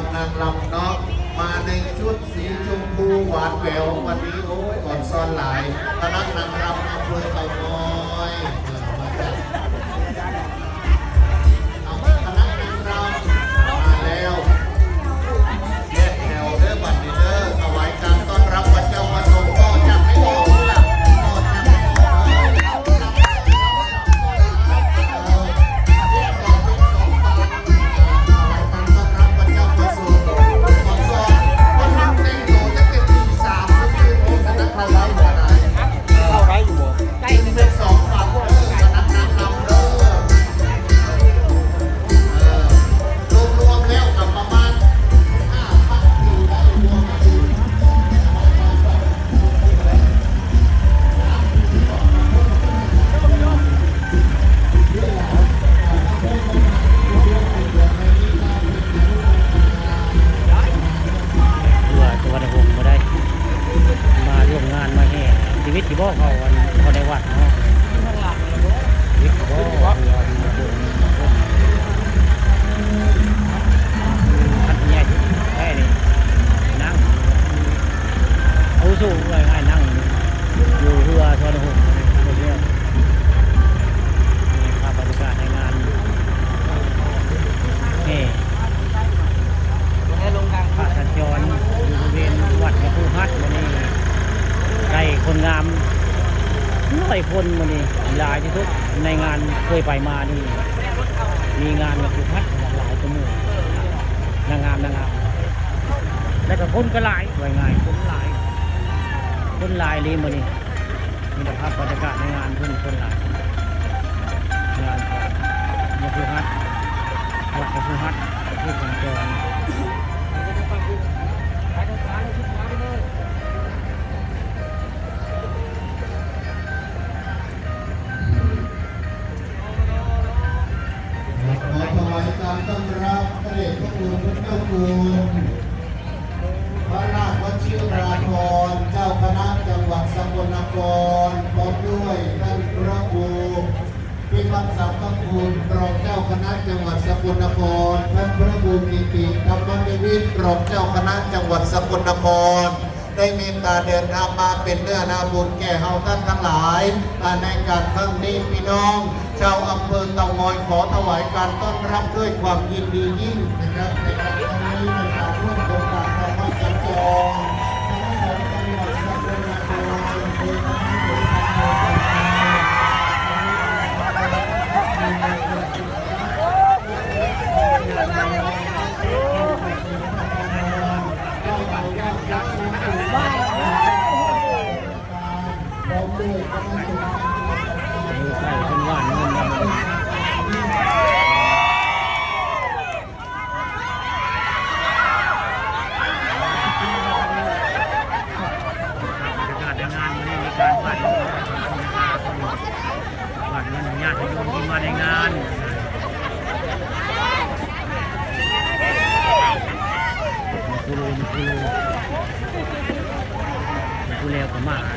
อนางลำนาะมาในชุดสีชมพูหวานแหวววันนี้โอ้ยก่อนซ้อนหลายพนักนางลำอำเภอเต่างอย ใส่คนมันนี่หลายที่สุดในงานเคยไปมานี่ มีงานกับภูพัดหลายตัวมือนางงามนางงามแล้วก็คนก็หลายไว้ง่ายคนหลาย คนหลายเลยมันนี่มีแต่ภาพบรรยากาศในงานเพื่อนคนหลาย คุณพระเจ้าคุณพราชวชิราภรณ์เจ้าคณะจังหวัดสกลนครพร้อมด้วยท่านพระครูพิพัฒน์สัมพคุณรองเจ้าคณะจังหวัดสกลนครท่านพระครูกิติธรรมนิวิตรองเจ้าคณะจังหวัดสกลนคร ได้มีการเดินทางมาเป็นเนื้อนาบุญแก่เฮาท่านทั้งหลายและในการครั้งนี้พี่น้อง ชาวอำเภอเตางอยขอถวายการต้อนรับด้วยความยินดียิ่งนะครับในการครั้งนี้ในการร่วมโครงการธรรมจันจรทั้งสองจังหวัดสกลนครโดยทั้งหมดทั้งหมด ดูใส่เป็นหวานเงินนะบรรยากาศในงานวันนี้มีการวาดรูปวาดเงินญาติโยมที่มาในงาน กูรูกูรูกูเร็วกว่ามาแล้ว